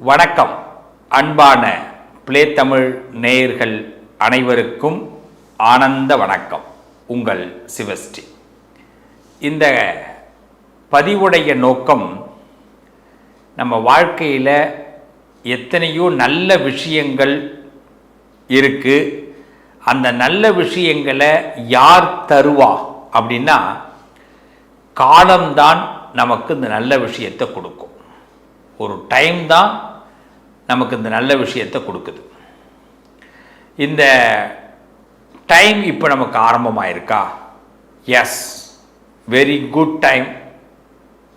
வணக்கம். அன்பான பிளே தமிழ் நேயர்கள் அனைவருக்கும் ஆனந்த வணக்கம். உங்கள் சிவஸ்ரீ. இந்த பதிவுடைய நோக்கம் நம்ம வாழ்க்கையில் எத்தனையோ நல்ல விஷயங்கள் இருக்குது அந்த நல்ல விஷயங்களை யார் தருவா அப்படின்னா காலம்தான் நமக்கு இந்த நல்ல விஷயத்தை கொடுக்கும். ஒரு டைம் தான் நமக்கு இந்த நல்ல விஷயத்தை கொடுக்குது. இந்த டைம் இப்போ நமக்கு ஆரம்பமாயிருக்கா? எஸ் வெரி குட் டைம்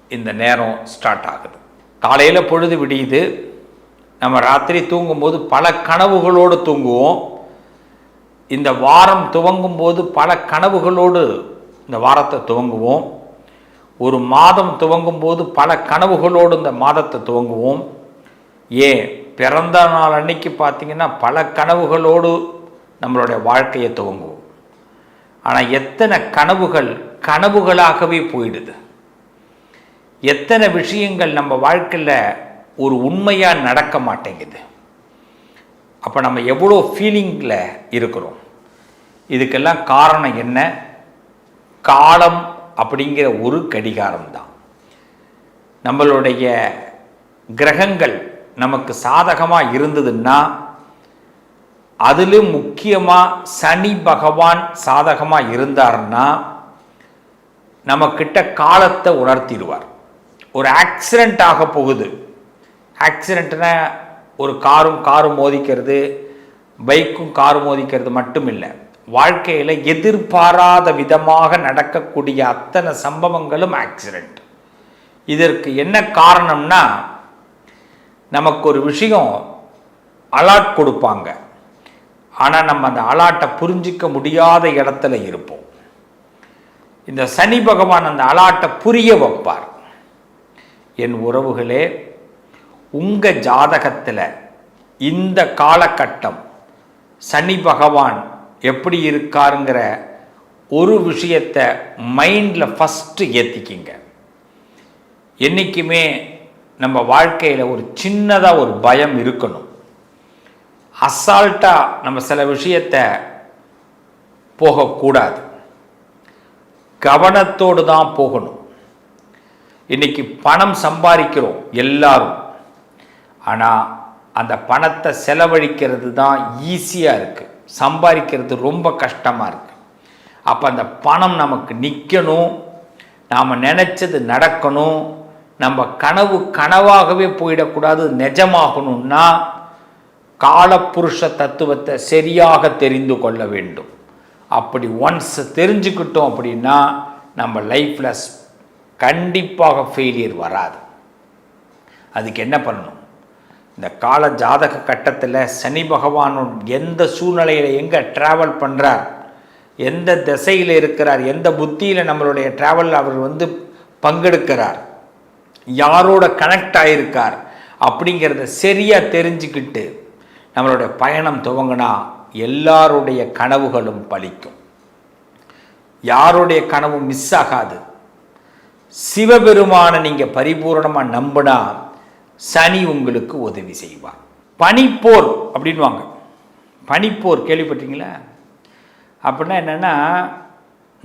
இந்த நேரம் ஸ்டார்ட் ஆகுது. காலையில் பொழுது விடியுது. நம்ம ராத்திரி தூங்கும்போது பல கனவுகளோடு தூங்குவோம். இந்த வாரம் துவங்கும் போது பல கனவுகளோடு இந்த வாரத்தை துவங்குவோம். ஒரு மாதம் துவங்கும் போது பல கனவுகளோடு இந்த மாதத்தை துவங்குவோம். ஏன்? பிறந்த நாள் அன்னைக்கு பார்த்தீங்கன்னா பல கனவுகளோடு நம்மளுடைய வாழ்க்கையை துவங்குவோம். ஆனால் எத்தனை கனவுகள் கனவுகளாகவே போயிடுது. எத்தனை விஷயங்கள் நம்ம வாழ்க்கையில் ஒரு உண்மையாக நடக்க மாட்டேங்குது. அப்போ நம்ம எவ்வளோ ஃபீலிங்கில் இருக்கிறோம். இதுக்கெல்லாம் காரணம் என்ன? காலம் அப்படிங்கிற ஒரு கடிகாரம்தான். நம்மளுடைய கிரகங்கள் நமக்கு சாதகமாக இருந்ததுன்னா அதிலும் முக்கியமாக சனி பகவான் சாதகமாக இருந்தார்னா நம்மக்கிட்ட காலத்தை உணர்த்திடுவார். ஒரு ஆக்சிடெண்ட் ஆக போகுது. ஆக்சிடெண்ட்னா ஒரு காரும் காரும் மோதிக்கிறது பைக்கும் காரும் மோதிக்கிறது மட்டும் இல்லை வாழ்க்கையில் எதிர்பாராத விதமாக நடக்கக்கூடிய அத்தனை சம்பவங்களும் ஆக்சிடெண்ட் இதற்கு என்ன காரணம்னா நமக்கு ஒரு விஷயம் அலாட் கொடுப்பாங்க. ஆனால் நம்ம அந்த அலாட்டை புரிஞ்சிக்க முடியாத இடத்துல இருப்போம். இந்த சனி பகவான் அந்த அலாட்டை புரிய வைப்பார். என் உறவுகளே உங்கள் ஜாதகத்தில் இந்த காலகட்டம் சனி பகவான் எப்படி இருக்காருங்கிற ஒரு விஷயத்தை மைண்டில் ஃபஸ்ட்டு ஏற்றிக்கிங்க என்றைக்குமே நம்ம வாழ்க்கையில் ஒரு சின்னதாக ஒரு பயம் இருக்கணும். அசால்ட்டாக நம்ம சில விஷயத்தை போகக்கூடாது. கவனத்தோடு தான் போகணும். இன்றைக்கி பணம் சம்பாதிக்கிறோம் எல்லாரும். ஆனால் அந்த பணத்தை செலவழிக்கிறது தான் ஈஸியாக இருக்குது சம்பாதிக்கிறது ரொம்ப கஷ்டமாக இருக்குது அப்போ அந்த பணம் நமக்கு நிற்கணும் நாம் நினச்சது நடக்கணும் நம்ம கனவு கனவாகவே போயிடக்கூடாது நிஜமாகணும்னா காலப்புருஷ தத்துவத்தை சரியாக தெரிந்து கொள்ள வேண்டும். அப்படி ஒன்ஸ் தெரிஞ்சுக்கிட்டோம் அப்படின்னா நம்ம லைஃப்பில் கண்டிப்பாக ஃபெயிலியர் வராது. அதுக்கு என்ன பண்ணணும்? இந்த கால ஜாதக கட்டத்தில் சனி பகவான் எந்த சூழ்நிலையில் எங்கே ட்ராவல் பண்ணுறார் எந்த திசையில் இருக்கிறார் எந்த புத்தியில் நம்மளுடைய ட்ராவல் அவர் வந்து பங்கெடுக்கிறார் யாரோட கனெக்ட் ஆகியிருக்கார் அப்படிங்கிறத சரியாக தெரிஞ்சுக்கிட்டு நம்மளுடைய பயணம் துவங்கினா எல்லாருடைய கனவுகளும் பலிக்கும். யாருடைய கனவும் மிஸ் ஆகாது. சிவபெருமானை நீங்கள் பரிபூரணமாக நம்பினா சனி உங்களுக்கு உதவி செய்வார். பனிப்போர் அப்படின்வாங்க பனிப்போர் கேள்விப்பட்டீங்களா அப்படின்னா என்னென்னா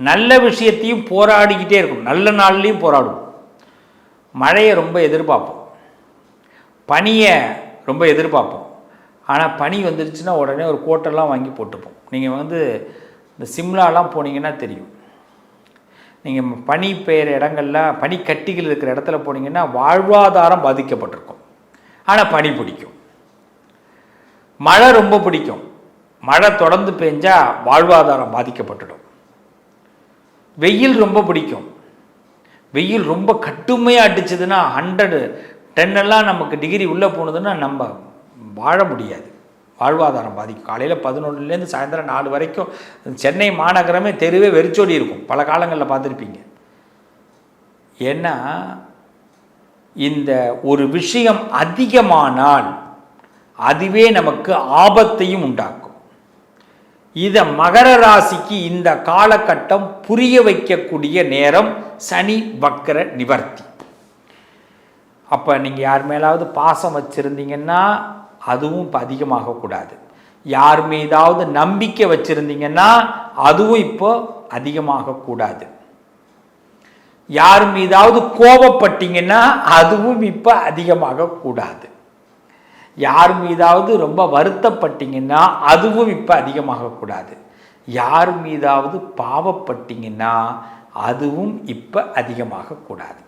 நல்ல விஷயத்தையும் போராடிக்கிட்டே இருக்கும் நல்ல நாள்லேயும் போராடும். மழையை ரொம்ப எதிர்பார்ப்போம். பனியை ரொம்ப எதிர்பார்ப்போம். ஆனால் பனி வந்துருச்சுன்னா உடனே ஒரு கோட்டெல்லாம் வாங்கி போட்டுப்போம். நீங்கள் வந்து இந்த சிம்லாலாம் போனீங்கன்னா தெரியும். நீங்கள் பனி பெய்கிற இடங்கள்ல பனி கட்டிகள் இருக்கிற இடத்துல போனீங்கன்னா வாழ்வாதாரம் பாதிக்கப்பட்டிருக்கும். ஆனால் பனி பிடிக்கும். மழை ரொம்ப பிடிக்கும். மழை தொடர்ந்து பெஞ்சால் வாழ்வாதாரம் பாதிக்கப்பட்டுடும். வெயில் ரொம்ப பிடிக்கும். வெயில் ரொம்ப கட்டுமையாக அடிச்சதுன்னா ஹண்ட்ரடு டென்னெல்லாம் நமக்கு டிகிரி உள்ளே போனதுன்னா நம்ம வாழ முடியாது. வாழ்வாதாரம் பாதிக்கும். காலையில் பதினொன்றுலேருந்து சாயந்தரம் நாலு வரைக்கும் சென்னை மாநகரமே தெருவே வெறிச்சோடி இருக்கும். பல காலங்களில் பார்த்துருப்பீங்க. ஏன்னா இந்த ஒரு விஷயம் அதிகமானால் அதுவே நமக்கு ஆபத்தையும் உண்டாக்கும். இதை மகர ராசிக்கு இந்த காலகட்டம் புரிய வைக்கக்கூடிய நேரம் சனி வக்கர நிவர்த்தி. அப்போ நீங்கள் யார் மேலாவது பாசம் வச்சுருந்தீங்கன்னா அதுவும் இப்போ அதிகமாகக்கூடாது யார் மீதாவது நம்பிக்கை வச்சுருந்தீங்கன்னா அதுவும் இப்போ அதிகமாகக்கூடாது யார் மீதாவது கோபப்பட்டீங்கன்னா அதுவும் இப்போ அதிகமாகக்கூடாது யார் மீதாவது ரொம்ப வருத்தப்பட்டீங்கன்னா அதுவும் இப்போ அதிகமாகக்கூடாது யார் மீதாவது பாவப்பட்டீங்கன்னா அதுவும் இப்போ அதிகமாகக்கூடாது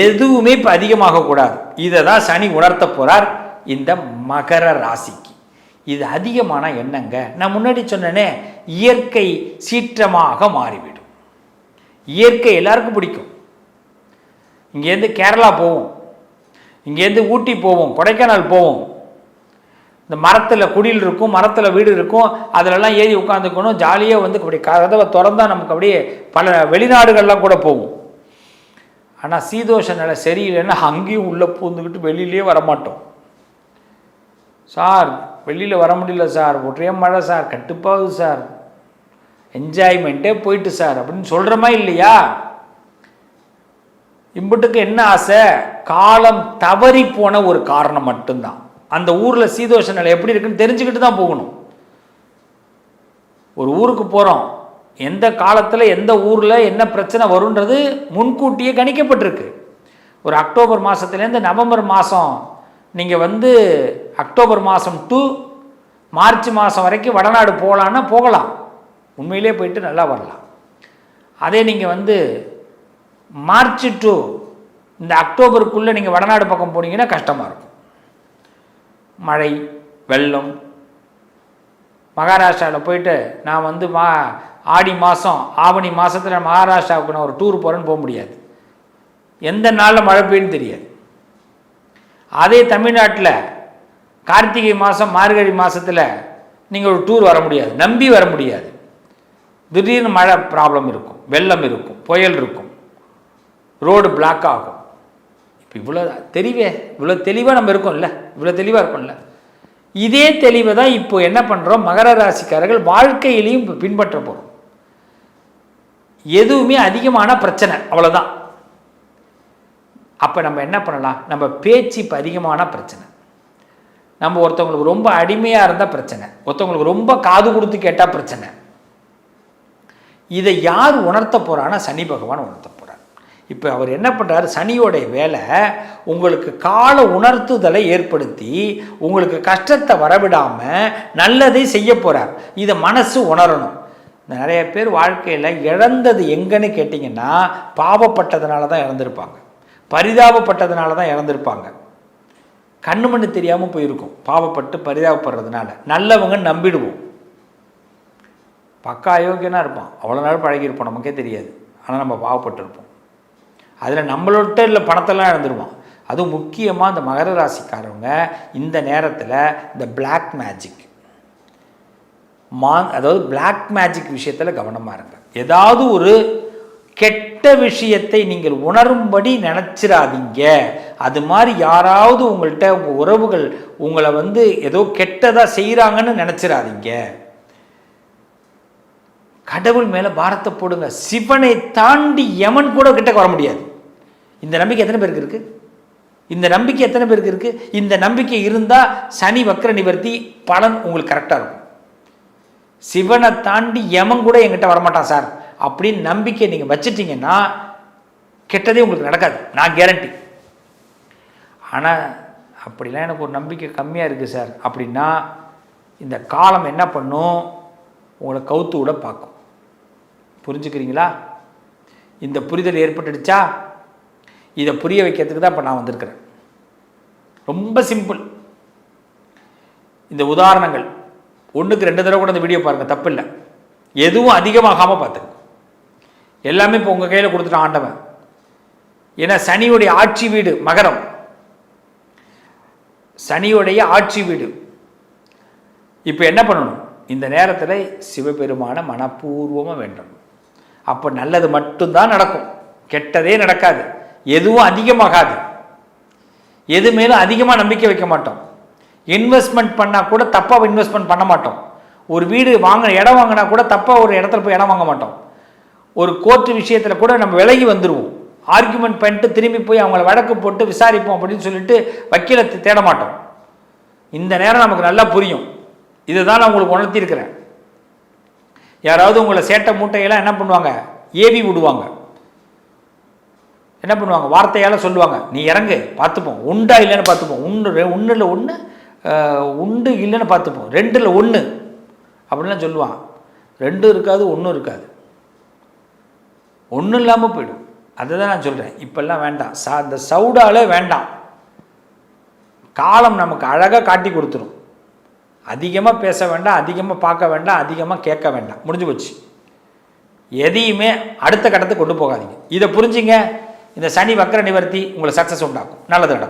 எதுவுமே இப்போ அதிகமாகக்கூடாது இதை தான் சனி உணர்த்த போகிறார் இந்த மகர ராசிக்கு. இது அதிகமான என்னங்க நான் முன்னாடி சொன்னேனே இயற்கை சீற்றமாக மாறிவிடும். இயற்கை எல்லாருக்கும் பிடிக்கும். இங்கேருந்து கேரளா போவோம். இங்கேருந்து ஊட்டி போவோம். கொடைக்கானல் போவோம். இந்த மரத்தில் குடில் இருக்கும் மரத்தில் வீடு இருக்கும். அதிலெல்லாம் ஏறி உட்காந்துக்கணும். ஜாலியாக வந்து அப்படி கதவை திறந்தா நமக்கு அப்படியே பல வெளிநாடுகள்லாம் கூட போவோம் ஆனால் சீதோஷ நிலை சரியில்லைன்னா அங்கேயும் உள்ளே பூந்துக்கிட்டு வெளியிலேயே வரமாட்டோம். சார் வெளியில் வர முடியல சார். ஒரே மழை சார். கட்டுப்பாகுது சார். என்ஜாய்மெண்ட்டே போயிட்டு சார். அப்படின்னு சொல்கிறோமா இல்லையா? இம்புட்டுக்கு என்ன ஆசை? காலம் தவறி போன ஒரு காரணம் மட்டும்தான். அந்த ஊரில் சீதோஷ நிலை எப்படி இருக்குன்னு தெரிஞ்சுக்கிட்டு தான் போகணும். ஒரு ஊருக்கு போகிறோம் எந்த காலத்தில் எந்த ஊரில் என்ன பிரச்சனை வருன்றது முன்கூட்டியே கணிக்கப்பட்டிருக்கு. ஒரு அக்டோபர் மாதத்துலேருந்து நவம்பர் மாதம் நீங்கள் வந்து அக்டோபர் மாதம் டு மார்ச் மாதம் வரைக்கும் வடநாடு போகலான்னா போகலாம். உண்மையிலே போயிட்டு நல்லா வரலாம். அதே நீங்கள் வந்து மார்ச் டு இந்த அக்டோபருக்குள்ளே நீங்கள் வடநாடு பக்கம் போனீங்கன்னா கஷ்டமாக இருக்கும். மழை வெள்ளம் மகாராஷ்டிராவில் போயிட்டு நான் வந்து மா ஆடி மாதம் ஆவணி மாதத்தில் மகாராஷ்டிராவுக்கு நான் ஒரு டூர் போகிறேன்னு போக முடியாது. எந்த நாளில் மழை பெய்யுன்னு தெரியாது. அதே தமிழ்நாட்டில் கார்த்திகை மாதம் மார்கழி மாதத்தில் நீங்கள் ஒரு டூர் வர முடியாது. நம்பி வர முடியாது. திடீர்னு மழை ப்ராப்ளம் இருக்கும். வெள்ளம் இருக்கும். புயல் இருக்கும். ரோடு பிளாக் ஆகும். இப்போ இவ்வளோ தெளிவே இவ்வளோ தெளிவாக நம்ம இருக்கோம்ல. இவ்வளோ தெளிவாக இருக்கோம்ல. இதே தெளிவை தான் இப்போ என்ன பண்ணுறோம் மகர ராசிக்காரர்கள் வாழ்க்கையிலையும் இப்போ பின்பற்ற போகிறோம் எதுவுமே அதிகமான பிரச்சனை. அவ்வளோதான் அப்போ நம்ம என்ன பண்ணலாம்? நம்ம பேச்சு இப்போ அதிகமான பிரச்சனை. நம்ம ஒருத்தவங்களுக்கு ரொம்ப அடிமையாக இருந்தால் பிரச்சனை. ஒருத்தவங்களுக்கு ரொம்ப காது கொடுத்து கேட்டால் பிரச்சனை. இதை யார் உணர்த்த போகிறான்னா சனி பகவான் உணர்த்த போகிறார் இப்போ அவர் என்ன பண்ணுறாரு சனியோடைய வேலை உங்களுக்கு கால உணர்த்துதலை ஏற்படுத்தி உங்களுக்கு கஷ்டத்தை வரவிடாமல் நல்லதை செய்ய போகிறார் இதை மனசு உணரணும். நிறைய பேர் வாழ்க்கையில் இழந்தது எங்கன்னு கேட்டிங்கன்னா பாவப்பட்டதுனால தான் இறந்துருப்பாங்க பரிதாபப்பட்டதுனால தான் இழந்திருப்பாங்க கண்ணு மண்ணு தெரியாமல் போயிருக்கும். பாவப்பட்டு பரிதாபப்படுறதுனால. நல்லவங்க நம்பிடுவோம். பக்கா அயோக்கியனாக இருப்பான். அவ்வளோ நாள் பழகியிருப்போம். நமக்கே தெரியாது. ஆனால் நம்ம பாவப்பட்டிருப்போம். அதில் நம்மளோட்ட இல்லை பணத்தெல்லாம் இழந்துருவான். அதுவும் முக்கியமாக இந்த மகர ராசிக்காரவங்க இந்த நேரத்தில் இந்த பிளாக் மேஜிக் மா அதாவது பிளாக் மேஜிக் விஷயத்தில் கவனமாக இருங்க. ஏதாவது ஒரு கெட்ட விஷயத்தை நீங்கள் உணரும்படி நினச்சிடாதீங்க அது மாதிரி யாராவது உங்கள்கிட்ட உங்கள் உறவுகள் உங்களை வந்து ஏதோ கெட்டதாக செய்கிறாங்கன்னு நினச்சிடாதீங்க கடவுள் மேலே பாரத்தை போடுங்க. சிவனை தாண்டி யமன் கூட கிட்ட வர முடியாது. இந்த நம்பிக்கை எத்தனை பேருக்கு இருக்கு? இந்த நம்பிக்கை எத்தனை பேருக்கு இருக்கு? இந்த நம்பிக்கை இருந்தால் சனி வக்கர நிவர்த்தி பலன் உங்களுக்கு கரெக்டாக இருக்கும். சிவனை தாண்டி யமன் கூட எங்கிட்ட வரமாட்டான் சார். அப்படின்னு நம்பிக்கை நீங்கள் வச்சிட்டிங்கன்னா கெட்டதே உங்களுக்கு நடக்காது. நான் கேரண்டி ஆனால் அப்படிலாம் எனக்கு ஒரு நம்பிக்கை கம்மியாக இருக்குது சார் அப்படின்னா இந்த காலம் என்ன பண்ணும்? உங்களை கவுத்து விட பார்க்கும். புரிஞ்சுக்கிறீங்களா? இந்த புரிதல் ஏற்பட்டுடுச்சா? இதை புரிய வைக்கிறதுக்கு தான் இப்போ நான் வந்திருக்கிறேன். ரொம்ப சிம்பிள் இந்த உதாரணங்கள். ஒன்றுக்கு ரெண்டு தடவை கூட இந்த வீடியோ பாருங்கள் தப்பு இல்லை எதுவும் அதிகமாகாமல் பார்த்துங்க எல்லாமே இப்போ உங்கள் கையில் கொடுத்துட்டான் ஆண்டவன். ஏன்னா சனியுடைய ஆட்சி வீடு மகரம். சனியுடைய ஆட்சி வீடு. இப்போ என்ன பண்ணணும்? இந்த நேரத்தில் சிவபெருமான மனப்பூர்வமாக வேண்டும் அப்போ நல்லது மட்டும்தான் நடக்கும். கெட்டதே நடக்காது. எதுவும் அதிகமாகாது. எது மேலும் அதிகமாக நம்பிக்கை வைக்க மாட்டோம். இன்வெஸ்ட்மெண்ட் பண்ணால் கூட தப்பாக இன்வெஸ்ட்மெண்ட் பண்ண மாட்டோம். ஒரு வீடு வாங்க இடம் வாங்கினா கூட தப்பாக ஒரு இடத்துல போய் இடம் வாங்க மாட்டோம். ஒரு கோர்ட்டு விஷயத்தில் கூட நம்ம விலகி வந்துடுவோம் ஆர்குமெண்ட் பண்ணிட்டு திரும்பி போய் அவங்கள வழக்கு போட்டு விசாரிப்போம் அப்படின்னு சொல்லிட்டு வக்கீலை தேட மாட்டோம். இந்த நேரம் நமக்கு நல்லா புரியும். இதுதான் நான் உங்களுக்கு உணர்த்தியிருக்கிறேன். யாராவது உங்களை சேட்டை மூட்டையெல்லாம் என்ன பண்ணுவாங்க? ஏவி விடுவாங்க. என்ன பண்ணுவாங்க? வார்த்தையால் சொல்லுவாங்க. நீ இறங்கு பார்த்துப்போம். உண்டா இல்லைன்னு பார்த்துப்போம். ஒன்று ஒன்றில் ஒன்று உண்டு இல்லைன்னு பார்த்துப்போம். ரெண்டில் ஒன்று அப்படின்லாம் சொல்லுவான். ரெண்டும் இருக்காது ஒன்றும் இருக்காது. ஒன்றும் இல்லாமல் போயிடும். அதை தான் நான் சொல்கிறேன் இப்போல்லாம் வேண்டாம். சா இந்த சவுடாலே வேண்டாம். காலம் நமக்கு அழகாக காட்டி கொடுத்துரும். அதிகமாக பேச வேண்டாம் அதிகமாக பார்க்க வேண்டாம் அதிகமாக கேட்க வேண்டாம். முடிஞ்சு போச்சு. எதையுமே அடுத்த கட்டத்துக்கு கொண்டு போகாதீங்க. இதை புரிஞ்சுங்க. இந்த சனி வக்கர நிவர்த்தி உங்களை சக்ஸஸ் உண்டாக்கும். நல்லது நடக்கும்.